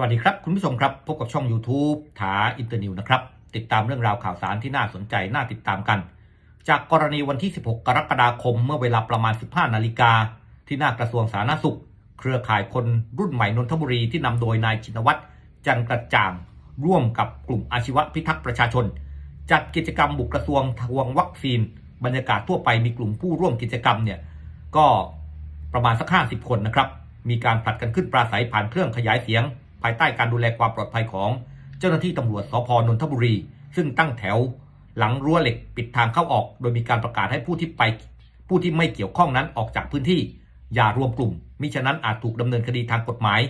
สวัสดีครับ คุณผู้ชมครับ พบกับช่อง YouTube ถาอินเตอร์นิวนะครับ ติดตามเรื่องราวข่าวสารที่น่าสนใจ น่าติดตามกัน จากกรณีวันที่ 16 กรกฎาคม เมื่อเวลาประมาณ 15 นาฬิกา ที่หน้ากระทรวงสาธารณสุข เครือข่ายคนรุ่นใหม่นนทบุรีที่นำโดยนายจินวัตรจันกระจ่าง ร่วมกับกลุ่มอาชีวะพิทักษ์ประชาชน จัดกิจกรรมบุกกระทรวงทวงวัคซีน บรรยากาศทั่วไปมีกลุ่มผู้ร่วมกิจกรรมเนี่ยก็ประมาณสัก 50 คนนะครับมีการผลัดกันขึ้นปราศัยผ่านเครื่องขยายเสียง ภายใต้การดูแลความปลอดภัยของเจ้าหน้าที่ตำรวจสพนนทบุรี ซึ่งตั้งแถวหลังรั้วเหล็กปิดทางเข้าออก โดยมีการประกาศให้ผู้ที่ไป ผู้ที่ไม่เกี่ยวข้องนั้นออกจากพื้นที่ อย่ารวมกลุ่มมิฉะนั้นอาจถูกดำเนินคดีทางกฎหมาย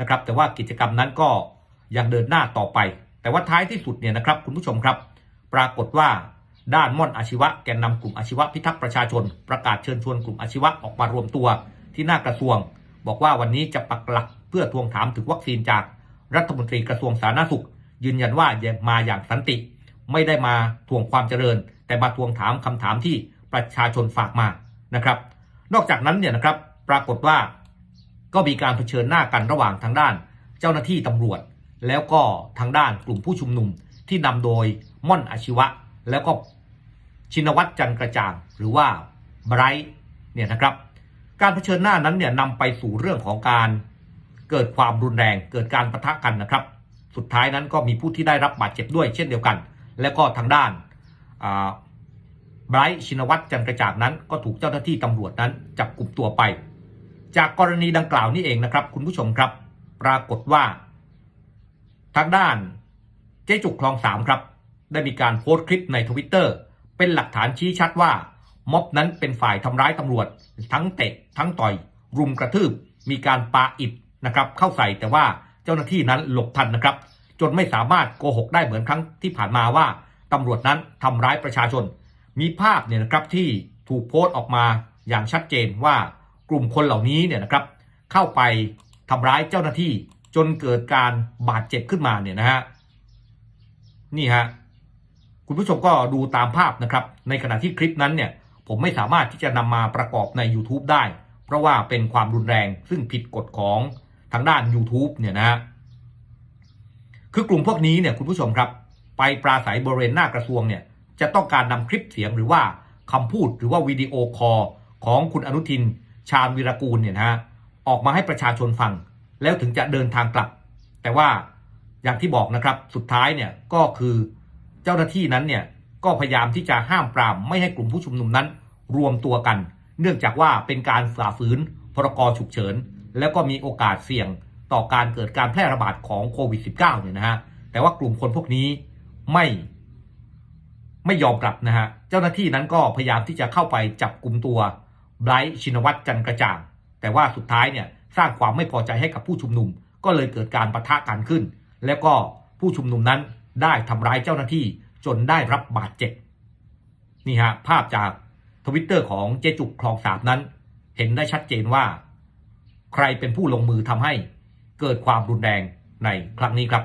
นะครับ แต่ว่ากิจกรรมนั้นก็ยังเดินหน้าต่อไป แต่ว่าท้ายที่สุดเนี่ยนะครับคุณผู้ชมครับ ปรากฏว่าด้านม่อนอาชีวะแกนนำกลุ่มอาชีวะพิทักษ์ประชาชน ประกาศเชิญชวนกลุ่มอาชีวะออกมารวมตัวที่หน้ากระทรวง บอกว่าวันนี้จะปักหลัก พื่อทวงถามถึงวัคซีนจากรัฐมนตรีกระทรวงสาธารณสุข ยืนยันว่ามาอย่างสันติ ไม่ได้มาทวงความเจริญ แต่มาทวงถามคำถามที่ประชาชนฝากมานะครับ นอกจากนั้นเนี่ยนะครับปรากฏว่าก็มีการเผชิญหน้ากันระหว่างทางด้าน เจ้าหน้าที่ตำรวจ แล้วก็ทางด้านกลุ่มผู้ชุมนุมที่นำโดยม่อนอาชีวะ แล้วก็ชินวัตรจันกระจ่าง หรือว่าไบรท์เนี่ยนะครับ การเผชิญหน้านั้นเนี่ยนำไปสู่เรื่องของการ เกิดความรุนแรงเกิดการประทะกันนะครับ สุดท้ายนั้นก็มีผู้ที่ได้รับบาดเจ็บด้วยเช่นเดียวกัน แล้วก็ทางด้านไบรท์ชินวัตรจันกระจ่างนั้น ก็ถูกเจ้าหน้าที่ตำรวจนั้นจับกลุ่มตัวไป จากกรณีดังกล่าวนี้เองนะครับ คุณผู้ชมครับ ปรากฏว่า ทางด้านเจ๊จุกคลองสามครับ ได้มีการโพสต์คลิปในทวิตเตอร์เป็นหลักฐานชี้ชัดว่าม็อบนั้นเป็นฝ่ายทำร้ายตำรวจ ทั้งเตะทั้งต่อย รุมกระทืบ มีการปาอิฐ นะครับเข้าใส่แต่ว่าเจ้าหน้าที่นั้นหลบทันนะครับ จนไม่สามารถโกหกได้เหมือนครั้งที่ผ่านมาว่าตำรวจนั้นทำร้ายประชาชน มีภาพเนี่ยนะครับที่ถูกโพสต์ออกมาอย่างชัดเจนว่ากลุ่มคนเหล่านี้เนี่ยนะครับ เข้าไปทำร้ายเจ้าหน้าที่จนเกิดการบาดเจ็บขึ้นมาเนี่ยนะฮะนี่ฮะคุณผู้ชมก็ดูตามภาพนะครับ ในขณะที่คลิปนั้นเนี่ย ผมไม่สามารถที่จะนำมาประกอบใน YouTube ได้ เพราะว่าเป็นความรุนแรงซึ่งผิดกฎของ ทางด้าน YouTube เนี่ยนะฮะคือกลุ่มพวกนี้เนี่ยคุณผู้ชมครับ ไปปราศัยบริเวณหน้ากระทรวงเนี่ยจะต้องการนำคลิปเสียงหรือว่าคำพูดหรือว่าวิดีโอคอลของคุณอนุทิน ชาญวีรกูลเนี่ยนะฮะออกมาให้ประชาชนฟัง แล้วถึงจะเดินทางกลับ แต่ว่าอย่างที่บอกนะครับสุดท้ายเนี่ยก็คือเจ้าหน้าที่นั้นเนี่ยก็พยายามที่จะห้ามปรามไม่ให้กลุ่มผู้ชุมนุมนั้น รวมตัวกัน เนื่องจากว่าเป็นการฝ่าฝืนพรกฉุกเฉิน แล้วก็มีโอกาสเสี่ยงต่อการเกิดการแพร่ระบาดของโควิด -19 เนี่ยนะฮะ แต่ว่ากลุ่มคนพวกนี้ไม่ ไม่ยอมกลับนะฮะ เจ้าหน้าที่นั้นก็พยายามที่จะเข้าไปจับกลุ่มตัวไบรท์ชินวัตรจันกระจ่าง แต่ว่าสุดท้ายเนี่ยสร้างความไม่พอใจให้กับผู้ชุมนุม ก็เลยเกิดการประทะกันขึ้น แล้วก็ผู้ชุมนุมนั้นได้ทำร้ายเจ้าหน้าที่จนได้รับบาดเจ็บนี่ฮะภาพจากทวิตเตอร์ของเจจุกคลองสามนั้น เห็นได้ชัดเจนว่า ใครเป็นผู้ลงมือทำให้เกิดความรุนแรงในครั้งนี้ครับ